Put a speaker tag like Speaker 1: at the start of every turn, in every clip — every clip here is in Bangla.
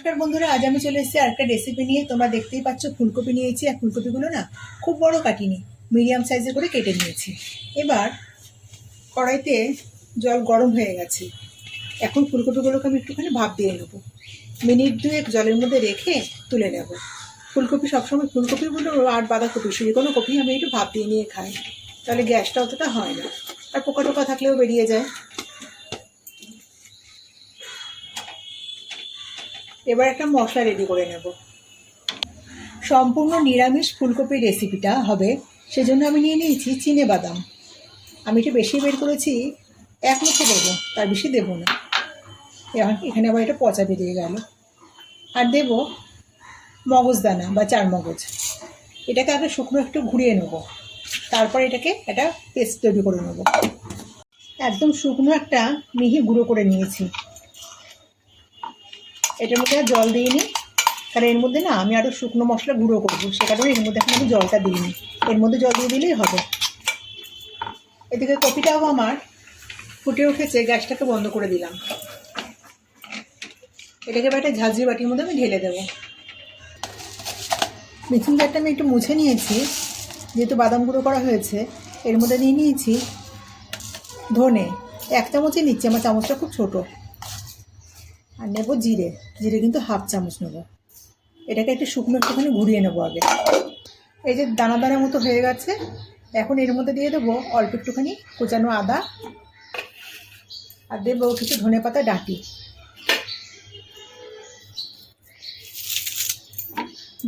Speaker 1: নমস্কার বন্ধুরা, আজ আমি চলে এসেছি আরেকটা রেসিপি নিয়ে। তোমরা দেখতেই পাচ্ছ, ফুলকপি নিয়েছি, আর ফুলকপিগুলো না খুব বড় কাটিনি মিডিয়াম সাইজে করে কেটে নিয়েছি। এবার কড়াইতে জল গরম হয়ে গেছে। এখন ফুলকপিগুলোকে আমি একটুখানি ভাপ দিয়ে নেব। মিনিট দুয়েক জলের মধ্যে রেখে তুলে নেব। ফুলকপি সবসময় ফুলকপিগুলো আর বাঁধাকপি যে কোনো কপি আমি একটু ভাপ দিয়ে নিয়ে খাই। তাহলে গ্যাসটা অতটা হয় না। আর পোকা টোকা থাকলেও বেরিয়ে যায়। এবার একটা মশলা রেডি করে নেব। সম্পূর্ণ নিরামিষ ফুলকপির রেসিপিটা হবে, সেজন্য আমি নিয়ে নিয়েছি চিনে বাদাম। আমি একটু বেশি বের করেছি, এক মুখে দেবো, তার বেশি দেবো না। এখানে আবার এটা পচা বেরিয়ে গেল। আর দেব মগজদানা বা চার মগজ। এটাকে আগে শুকনো একটু ঘুরিয়ে নেব। তারপর এটাকে একটা পেস্ট তৈরি করে নেব। একদম শুকনো একটা মিহি গুঁড়ো করে নিয়েছি। এটার মধ্যে আর জল দিইনি কারণ এর মধ্যে না আমি আরও শুকনো মশলা গুঁড়ো করব, সে কারণে এর মধ্যে এখন আমি জলটা দিইনি এর মধ্যে জল দিয়ে দিলেই হবে। এদিকে কপিটাও আমার ফুটে উঠেছে, গ্যাসটাকে বন্ধ করে দিলাম। এটাকে এবার একটা ঝাঁঝরি বাটির মধ্যে আমি ঢেলে দেবো। মিক্সিং জারটা আমি একটু মুছে নিয়েছি, যেহেতু বাদাম গুঁড়ো করা হয়েছে, এর মধ্যে নিয়ে নিয়েছি ধনে। এক চামচই নিচ্ছি, আমার চামচটা খুব ছোটো। আর নেব জিরে। জিরে কিন্তু হাফ চামচ নেব। এটাকে একটু শুকনো একটুখানি ঘুরিয়ে নেব আগে। এই যে দানা দানা মতো হয়ে গেছে, এখন এর মধ্যে দিয়ে দেবো অল্প একটুখানি কোচানো আদা আর দেবো কিছু ধনে পাতা ডাঁটি।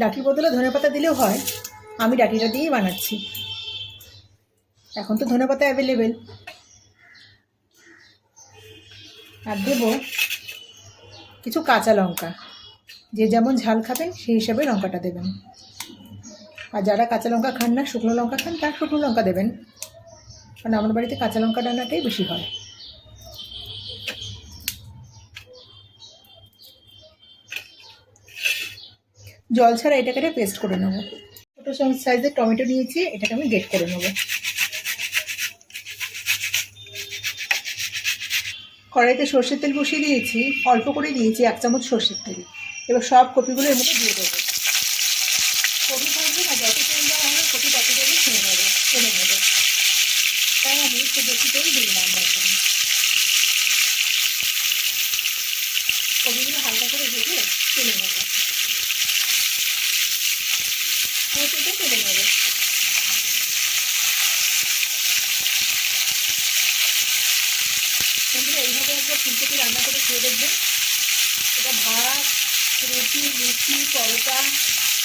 Speaker 1: ডাঁটির বদলে ধনে পাতা দিলেও হয়, আমি ডাঁটিটা দিয়েই বানাচ্ছি। এখন তো ধনে পাতা অ্যাভেলেবেল আর দেবো কিছু কাঁচা লঙ্কা। যে যেমন ঝাল খাবেন, সেই হিসাবে লঙ্কাটা দেবেন। আর যারা কাঁচা লঙ্কা খান না, শুকনো লঙ্কা খান, তার শুকনো লঙ্কা দেবেন। কারণ আমার বাড়িতে কাঁচা লঙ্কা ডানাটাই বেশি হয়। জল ছাড়া এটাকে পেস্ট করে নেব। ছোটো সাইজের টমেটো নিয়েছি, এটাকে আমি গেট করে নেব। কড়াইতে সর্ষের তেল বসিয়ে দিয়েছি, অল্প করে দিয়েছি এক চামচ সর্ষের তেল। এবার সব কপিগুলো এর মধ্যে দিয়ে দেবো। কপি থাকবে না, যত তেল দেওয়া হবে কপি তত তেলই ছেড়ে নেবে ছেড়ে নেবে। তাই আমি একটু বেশি তেল দিলাম এখন। কপিগুলো হালকা করে ভেজে তুলে নেব। কপিটা তুলে নেবে বন্ধুরা ফুলকপি রান্না করে খেয়ে দেখবেন। এটা ভাত, রুটি লুচি পরোটা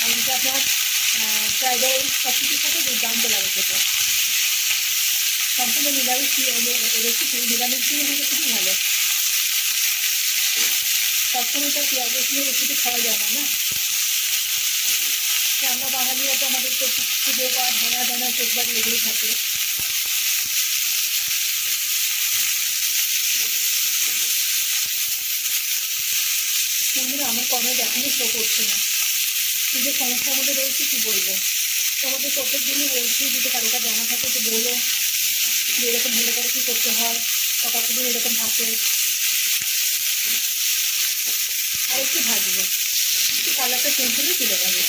Speaker 1: এমনকি আপনার ফ্রাইড রাইস সব কিছুর সাথে দুর্দান্ত লাগে খেতে। সম্পূর্ণ নিরামিষ রেসিপি নিরামিষ দিয়ে হলে খুবই ভালো। সবসময় তো পেঁয়াজ রসুনের রেসিপি খাওয়া যায় না আমরা বাঙালিরা তো আমাদের তো পুজো বা ধনা ধনা চোখবার লেগেই থাকে। বন্ধুরা, আমার কমেন্ট এখনই শো করছে না। কি যে সমস্যার মধ্যে রয়েছে, কী বলব? তোমাদের প্রত্যেক দিনই বলছি, যদি কারও কাছে জানা থাকে তো বলো। যে এরকম হলে পরে কী করতে হয় সকাল থেকে এরকম থাকে। আর একটু ভাজবো। কালারটা চেঞ্জ হলে তুলে যাবে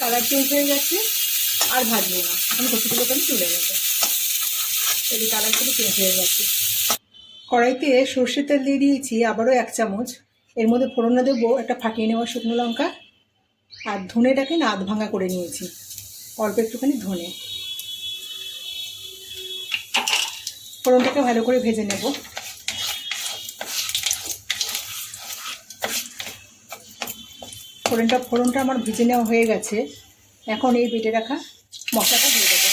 Speaker 1: কালার চেঞ্জ হয়ে গেছে, আর ভাজবো না। এখন কপিগুলোকে আমি তুলে নেব এই কালারগুলো চেঞ্জ হয়ে গেছে। কড়াইতে সর্ষের তেল দিয়ে দিয়েছি, আবারও এক চামচ। এর মধ্যে ফোড়নে দেবো একটা ফাটিয়ে নেওয়া শুকনো লঙ্কা, আর ধনেটাকে না আধ ভাঙা করে নিয়েছি, অল্প একটুখানি ধনে। ফোড়নটাকে ভালো করে ভেজে নেব। ফোড়নটা ফোড়নটা আমার ভেজে নেওয়া হয়ে গেছে। এখন এই বেটে রাখা মশলাটা দিয়ে দেবো।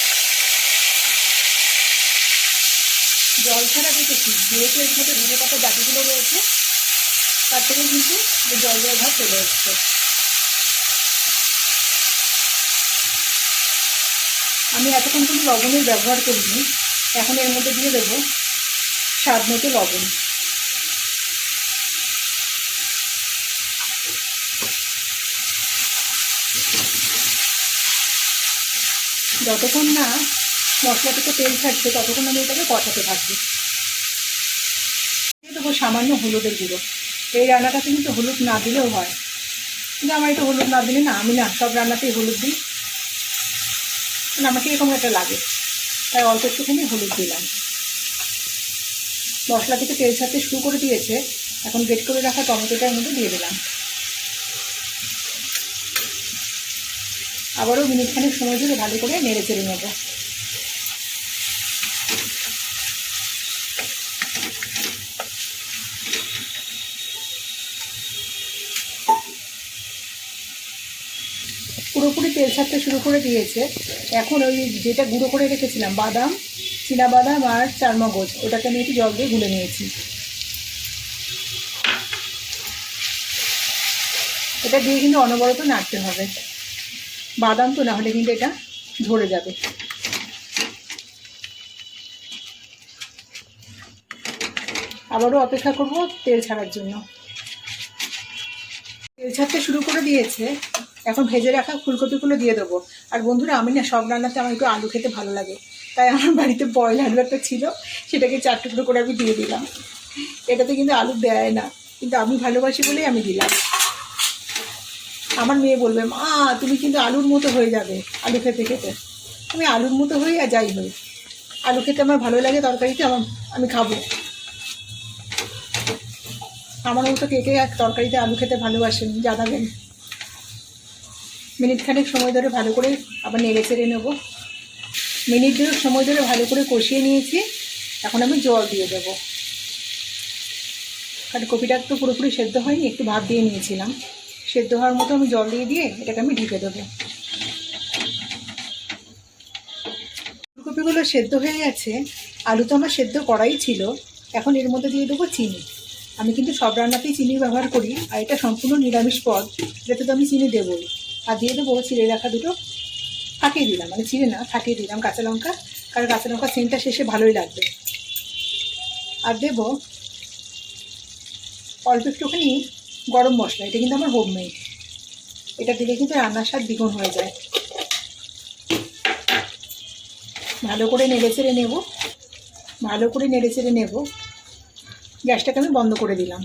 Speaker 1: জল ছাড়া দিতেছি যেহেতু এর মধ্যে ধনে পাতা জাতিগুলো রয়েছে তার কিন্তু জল জল ভাব চলে এসছে আমি এতক্ষণ কিন্তু লবণের ব্যবহার করিনি, এখন এর মধ্যে দিয়ে দেবো স্বাদ মতো লবণ। যতক্ষণ না মশলা থেকে তেল ছাড়ছে ততক্ষণ আমি এটাকে কষাতে থাকব। দেবো সামান্য হলুদের গুঁড়ো। এই রান্নাটাতে কিন্তু হলুদ না দিলেও হয়। কিন্তু আমার একটু হলুদ না দিলে না, আমি না, সব রান্নাতেই হলুদ দিই। মানে আমাকে এরকম একটা লাগে। তাই অল্প একটুখানি হলুদ দিলাম। মশলা থেকে তেল ছাড়তে শুরু করে দিয়েছে। এখন গ্রেট করে রাখা টমেটোটার মধ্যে দিয়ে দিলাম। আবারও মিনিটখানেক সময় ধরে ভালো করে নেড়ে চেড়ে নেব। পুরোপুরি তেল ছাড়তে শুরু করে দিয়েছে। এখন ওই যেটা গুঁড়ো করে রেখেছিলাম, বাদাম বাদাম আর চারমগজ, ওটাকে আমি একটু জল দিয়ে গুলে নিয়েছি। এটা দিয়ে কিন্তু অনবরত নাড়তে হবে। বাদাম তো না হলে কিন্তু এটা ধরে যাবে। আবারও অপেক্ষা করব তেল ছাড়ার জন্য। তেল ছাড়তে শুরু করে দিয়েছে, এখন ভেজে রাখা ফুলকপিগুলো দিয়ে দেবো। আর বন্ধুরা, আমি না সব রান্নাতে আমার একটু আলু খেতে ভালো লাগে, তাই আমার বাড়িতে বয়েল আলু একটা ছিল, সেটাকে চার টুকরো করে আমি দিয়ে দিলাম। এটাতে কিন্তু আলু দেয় না, কিন্তু আমি ভালোবাসি বলেই আমি দিলাম। আমার মেয়ে বলবে, মা, তুমি কিন্তু আলুর মতো হয়ে যাবে আলু খেতে খেতে। আমি আলুর মতো হই আর যাই হই। আলু খেতে আমার ভালো লাগে, তরকারিতে আমার, আমি খাব। আমার মতো কে কে এক তরকারিতে আলু খেতে ভালোবাসেন, জানাবেন। মিনিট খানেক সময় ধরে ভালো করে আবার নেড়ে চেড়ে নেব। মিনিট দেড়েক সময় ধরে ভালো করে কষিয়ে নিয়েছি, এখন আমি জল দিয়ে দেবো। কারণ কপিটা তো পুরোপুরি সেদ্ধ হয়নি, একটু ভাত দিয়ে নিয়েছিলাম। সেদ্ধ হওয়ার মতো আমি জল দিয়ে দিয়ে এটাকে আমি ঢেকে দেবো। ফুলকপিগুলো সেদ্ধ হয়ে গেছে, আলু তো আমার সেদ্ধ করাই ছিল, এখন এর মধ্যে দিয়ে দেবো চিনি। আমি কিন্তু সব রান্নাতেই চিনি ব্যবহার করি, আর এটা সম্পূর্ণ নিরামিষ পদ এটাতে তো আমি চিনি দেবই। আর দিয়ে দেবো চিড়ে রাখা দুটো ফাটিয়ে দিলাম মানে চিড়ে না, ফাটিয়ে দিলাম কাঁচা লঙ্কা, কারণ কাঁচা লঙ্কা সেন্টটা শেষে ভালোই লাগবে। আর দেব অল্প একটুখানি গরম মশলা, এটা কিন্তু আমার হোমমেড এটা দিলে কিন্তু রান্নার স্বাদ দ্বিগুণ হয়ে যায়। ভালো করে নেড়ে চেড়ে নেব, ভালো করে নেড়ে চেড়ে নেব। গ্যাসটাকে আমি বন্ধ করে দিলাম?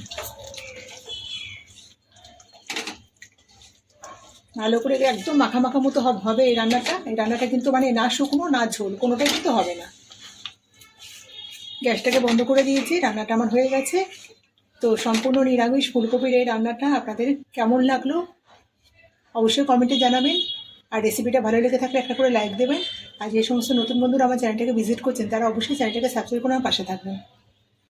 Speaker 1: ভালো করে একদম মাখা মাখা মতো হবে এই রান্নাটা। এই রান্নাটা কিন্তু মানে না শুকনো, না ঝোল, কোনোটাই কিন্তু হবে না। গ্যাসটাকে বন্ধ করে দিয়েছি, রান্নাটা আমার হয়ে গেছে। তো সম্পূর্ণ নিরামিষ ফুলকপির এই রান্নাটা আপনাদের কেমন লাগল অবশ্যই কমেন্টে জানাবেন। আর রেসিপিটা ভালো লেগে থাকলে একটা করে লাইক দেবেন। আর যে সমস্ত নতুন বন্ধুরা আমার চ্যানেলটাকে ভিজিট করছেন, তারা অবশ্যই চ্যানেলটাকে সাবস্ক্রাইব করে আমার পাশে থাকবেন।